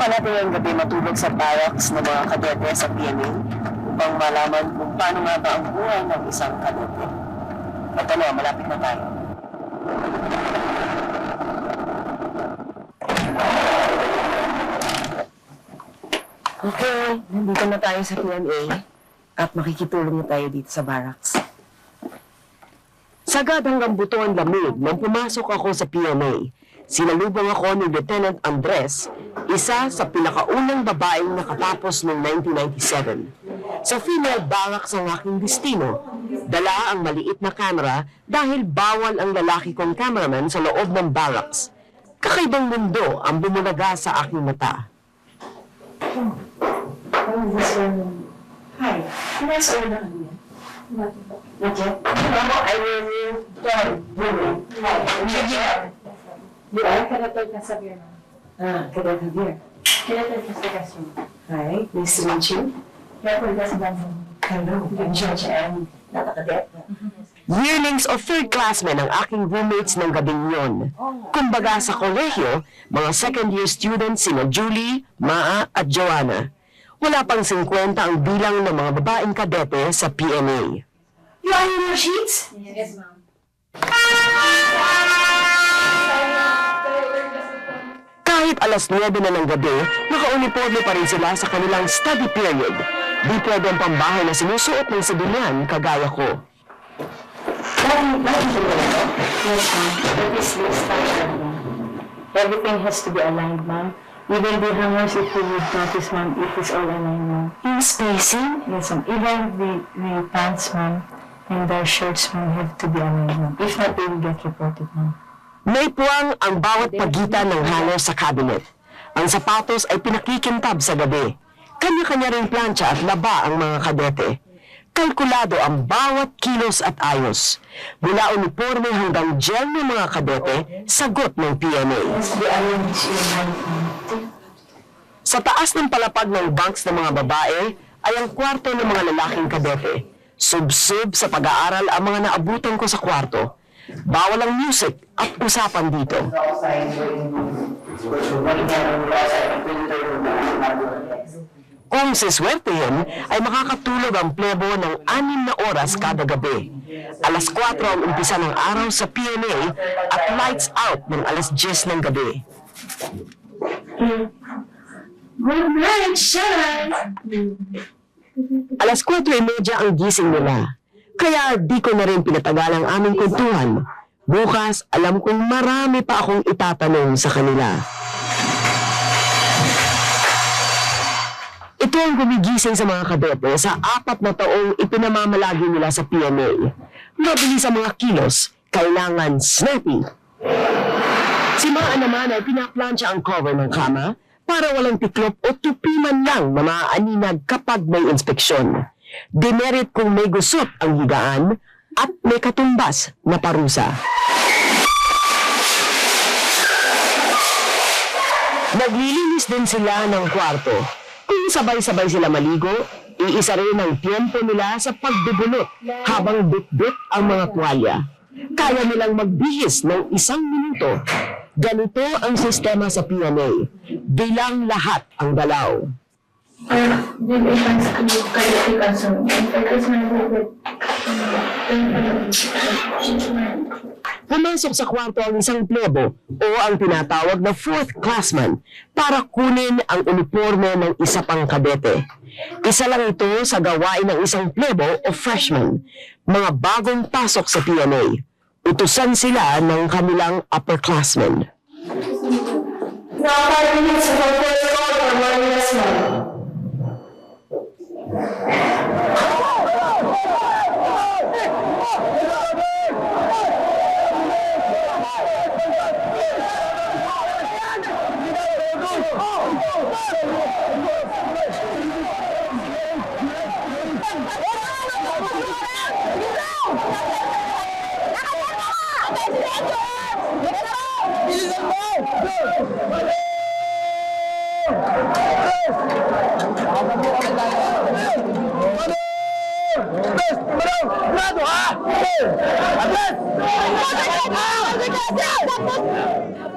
Sinubukan natin ngayong gabi matulog sa barracks ng mga kadete sa PNA upang malaman kung paano nga ba ang buhay ng isang kadete. Ito na, malapit na tayo. Okay, nandito na tayo sa PNA at makikitulong na tayo dito sa barracks. Sagad hanggang buto ang lamig nang pumasok ako sa PNA. Sinalubong ako ni Lieutenant Andres, isa sa pinakaunang babaeng nakatapos noong 1997. Sa female barracks ang aking destino. Dala ang maliit na camera dahil bawal ang lalaki kong cameraman sa loob ng barracks. Kakaibang mundo ang bumulaga sa aking mata. Hi. Can I ask order on you? Not yet? No, I will try. You are Karator Casabir, ma'am. Ah, Cadet Javier. Karator Casabir. Hi, nice to meet you. Karator Casabir. Hello, I'm Judge Anne. Nakakadet. Yearlings o third classmen ang aking roommates ng gabing yon. Kumbaga sa kolehiyo, mga second year students sina Julie, Maa at Joanna. Wala pang 50 ang bilang ng mga babaeng kadete sa PNA. You are in your sheets? Yes, ma'am. Kahit alas 9 na ng gabi, naka-uniforme pa rin sila sa kanilang study period. Di pwede ang pambahay na sinusuot ng sibilyan kagaya ko. Po ba ito? Yes, ma'am. That is the standard, ma'am. Everything has to be aligned, ma'am. Even the hangers, if you would notice, ma'am, it is all aligned, ma'am. Yung spacing? Yes, ma'am. Even the, the pants, ma'am, and the shirts, ma'am, have to be aligned, ma'am. If not, they will get reported, ma'am. May puwang ang bawat pagitan ng hanger sa cabinet. Ang sapatos ay pinakikintab sa gabi. Kanya-kanya ring plancha at laba ang mga kadete. Kalkulado ang bawat kilos at ayos. Mula uniforme hanggang gel ng mga kadete, sagot ng PNA. Sa taas ng palapag ng bunks ng mga babae ay ang kwarto ng mga lalaking kadete. Subsub sa pag-aaral ang mga naabutan ko sa kwarto. Bawal ang music at usapan dito. Kung siswertehin, ay makakatulog ang plebo ng anim na oras kada gabi. Alas 4 ang umpisa ng araw sa PNA at lights out ng alas 10 ng gabi. Good night, Sharon! Alas 4.30 ang gising nila. Kaya di ko na rin pinatagal ang aming kwentuhan. Bukas, alam kong marami pa akong itatanong sa kanila. Ito ang gumigising sa mga kadete sa apat na taong ipinamamalagi nila sa PNA. Mabilis ang mga kilos, kailangan snappy. Si Maa naman ay pinaplansya ang cover ng kama para walang tiklop o tupi man lang na maaaninag kapag may inspeksyon. Demerit kung may gusot ang higaan at may katumbas na parusa. Naglilinis din sila ng kwarto. Kung sabay-sabay sila maligo, iisa rin ang tiyempo nila sa pagdudulot habang bit-bit ang mga tuwalya. Kaya nilang magbihis ng isang minuto. Ganito ang sistema sa PNA. Bilang lahat ang galaw. Then if I'm school, kayo si Kaso. Because my favorite. Pumasok sa kwarto ang isang plebo o ang tinatawag na fourth classman para kunin ang uniforme ng isa pang kadete. Isa lang ito sa gawain ng isang plebo o freshman, mga bagong pasok sa PNA. Utusan sila ng kanilang upperclassmen. Now, five minutes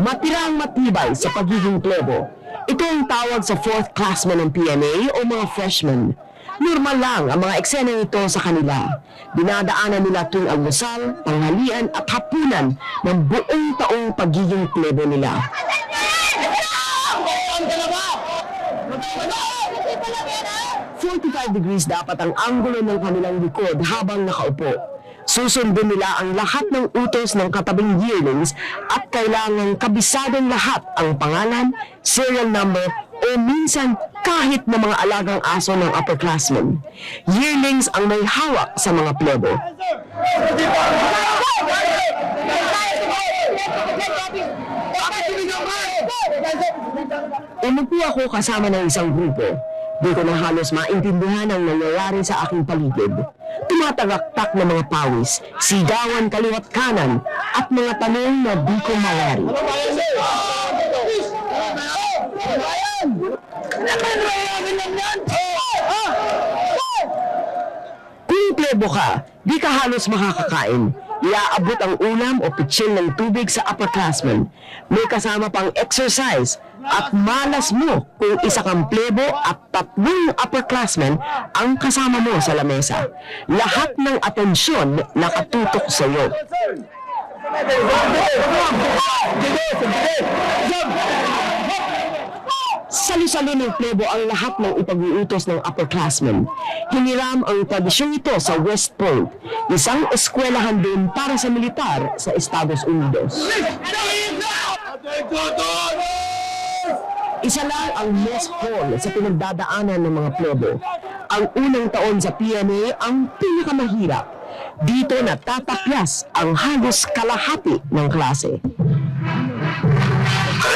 Matirang matibay sa pagiging plebo. Ito ang tawag sa fourth classmen ng PNA o mga freshmen. Normal lang ang mga eksena ito sa kanila. Dinadaanan nila tuwing almusal, tanghalian at hapunan ng buong taong pagiging plebo nila. 45 degrees dapat ang anggulo ng kanilang likod habang nakaupo. Susundin nila ang lahat ng utos ng katabing yearlings at kailangan kabisadong lahat ang pangalan, serial number, o minsan kahit na mga alagang aso ng upperclassmen. Yearlings ang may hawak sa mga plebo. Umupo ako kasama ng isang grupo. Di ko na halos maintindihan ang nangyayari sa aking paligid. Tumatagaktak na mga pawis, sigawan kaliwat kanan, at mga tanong na di ko mawari. Kung plebo ka, di ka halos makakakain. Iaabot ang ulam o pitsil ng tubig sa upperclassmen. May kasama pang exercise at malas mo kung isa kang plebo at tatlong upperclassmen ang kasama mo sa lamesa. Lahat ng atensyon nakatutok sa iyo. Salo-salo ng plebo ang lahat ng ipag-uutos ng upperclassmen. Hiniram ang tradisyong ito sa West Point, isang eskwelahan din para sa militar sa Estados Unidos. Isa lang ang mess hall sa pinagdadaanan ng mga plebo. Ang unang taon sa PNA ang pinakamahirap. Dito natatapyas ang halos kalahati ng klase.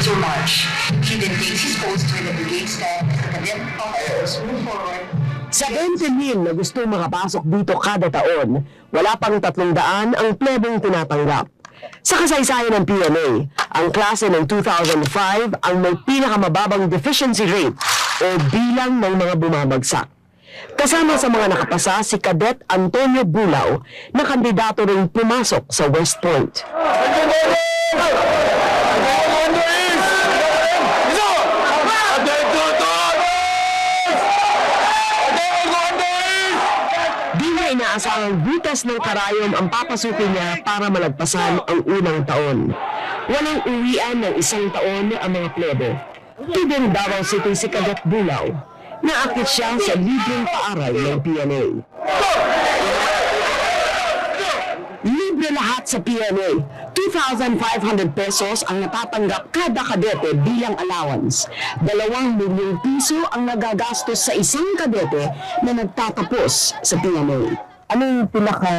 As we march, he then takes his post with the brigade staff, and then officers move forward Sa 20,000 na gusto makapasok dito kada taon, wala pang 300 ang plebong tinatanggap. Sa kasaysayan ng PNA, ang klase ng 2005 ang may pinakamababang deficiency rate o bilang ng mga bumabagsak. Kasama sa mga nakapasa si Cadet Antonio Bulao na kandidato ring pumasok sa West Point. Inaasahang butas ng karayom ang papasukin niya para malagpasan ang unang taon. Walang uwian ng isang taon ang mga plebo. Tubong Davao City si Cadet Bulaw. Naakit siya sa libreng paaral ng PNA. Libre lahat sa PNA. 2,500 pesos ang natatanggap kada kadete bilang allowance. Dalawang milyong piso ang nagagastos sa isang kadete na nagtatapos sa PNA. Ano yung pinaka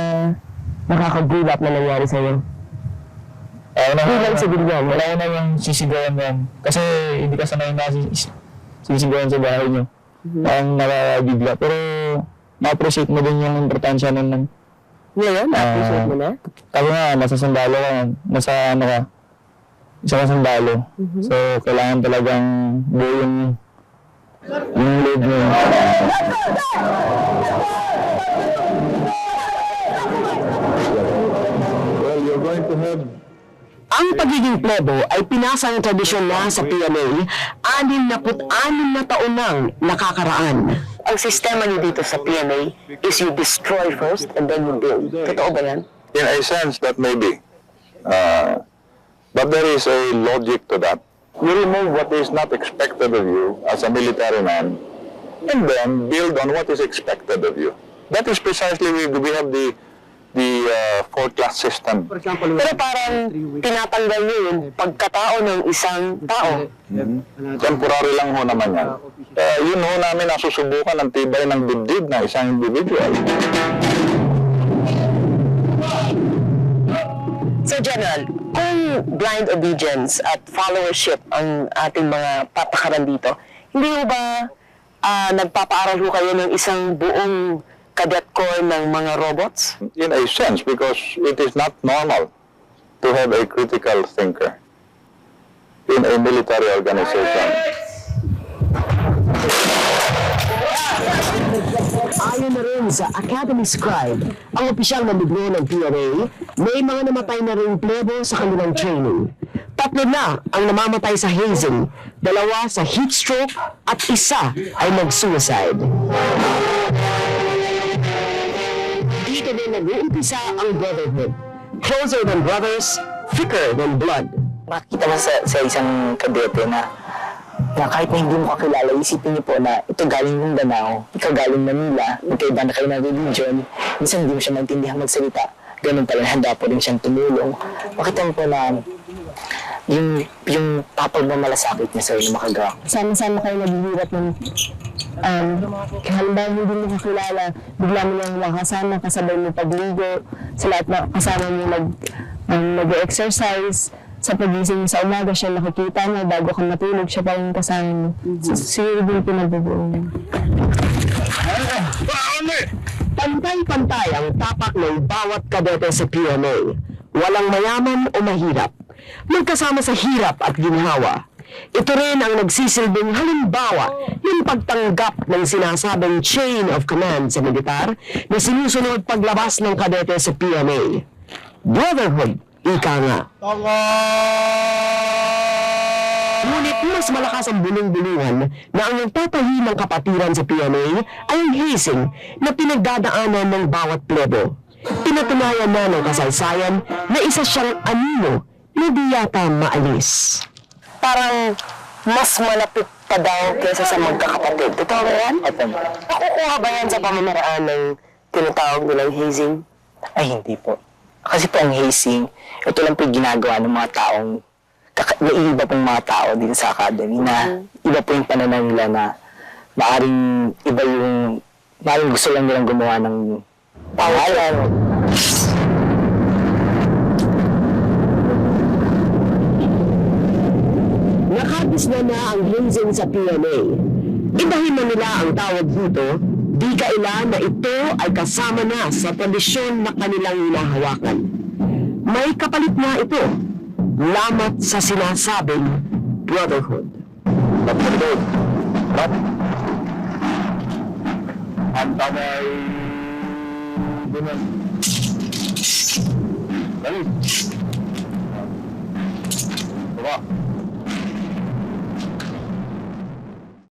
nakakagulat na nangyari sa'yo? Ako na, Bilang civilian, wala ko na yung sisigawan yan. Kasi hindi ka sanay na sis- sisigawan sa bahay nyo. Ang nakakabigla. Pero na-appreciate mo din yung importansya nun. ng- Ngayon, na-appreciate mo na? Kasi nga, nasa sandalo ka. Nasa ano ka. Isa ka sandalo. So, kailangan talagang buo yung yung load mo. Pagiging plebo ay pinasa ng tradisyon na sa PNA, anim na put-anim na taon nang nakakaraan. Ang sistema niyo dito sa PNA is you destroy first and then you build. Totoo ba yan? In a sense, that may be. Uh, but there is a logic to that. You remove what is not expected of you as a military man, and then build on what is expected of you. That is precisely we, we have the the uh, four-class system. Pero parang tinatanggal niyo yung pagkatao ng isang tao. Temporary lang ho naman yan. Uh, yun ho namin nasusubukan ang tibay ng dibdib ng isang individual. So General, kung blind obedience at followership ang ating mga patakaran dito, hindi ba ah, nagpapaaral ho kayo ng isang buong cadet corps ng mga robots? In a sense, because it is not normal to have a critical thinker in a military organization. Ayon na rin sa Academy Scribe, ang opisyal na libro ng PNA, may mga namatay na rin plebo sa kanilang training. Tatlo na ang namamatay sa hazing, dalawa sa heat stroke at isa ay nag-suicide. Nag-uumpisa ang brotherhood. Closer than brothers, thicker than blood. makikita mo sa, sa isang kadete na na kahit na hindi mo kakilala, isipin niyo po na ito galing Mindanao, ikaw galing Manila, magkaiba na kayo ng religion, minsan hindi mo siya maintindihan magsalita. Ganun pala, handa po rin siyang tumulong. Makita mo po na yung, yung papagmamalasakit niya sa'yo na makagawa. Sama-sama kayo naghihirap ng um, halimbawa hindi mo kakilala, bigla mo lang makasama, kasabay mo pagligo, sa lahat na kasama mo nag, um, nag-exercise, sa pagising sa umaga, siya nakikita mo, bago ka matulog, siya pa rin kasama mo. So, siguro din pinagbubuo mo. Pantay-pantay ang tapak ng bawat kadete sa PMA. Walang mayaman o mahirap. Magkasama sa hirap at ginhawa. Ito rin ang nagsisilbing halimbawa ng pagtanggap ng sinasabing chain of command sa militar na sinusunod paglabas ng kadete sa PMA. Brotherhood, ika nga. Ngunit mas malakas ang bulong-bulungan na ang nagtatahi ng kapatiran sa PNA ay ang hazing na pinagdadaanan ng bawat plebo. Pinatunayan na ng kasaysayan na isa siyang anino na di yata maalis. Parang mas malapit pa daw kaysa sa magkakapatid. Totoo ba yan? Opo. Nakukuha ba yan sa pamamaraan ng tinatawag nilang hazing? Ay, hindi po. Kasi po ang hazing, ito lang po yung ginagawa ng mga taong, kaka- may iba pong mga tao dito sa academy na iba po yung pananaw nila na maaring iba yung, maaring gusto lang nilang gumawa ng pangalan. Na na ang hazing sa PNA. Ibahin na nila ang tawag dito, di kailan na ito ay kasama na sa tradisyon na kanilang hinahawakan. May kapalit nga ito, lamat sa sinasabing brotherhood. Brotherhood. But, ang tanay, ganun. Dali. Diba?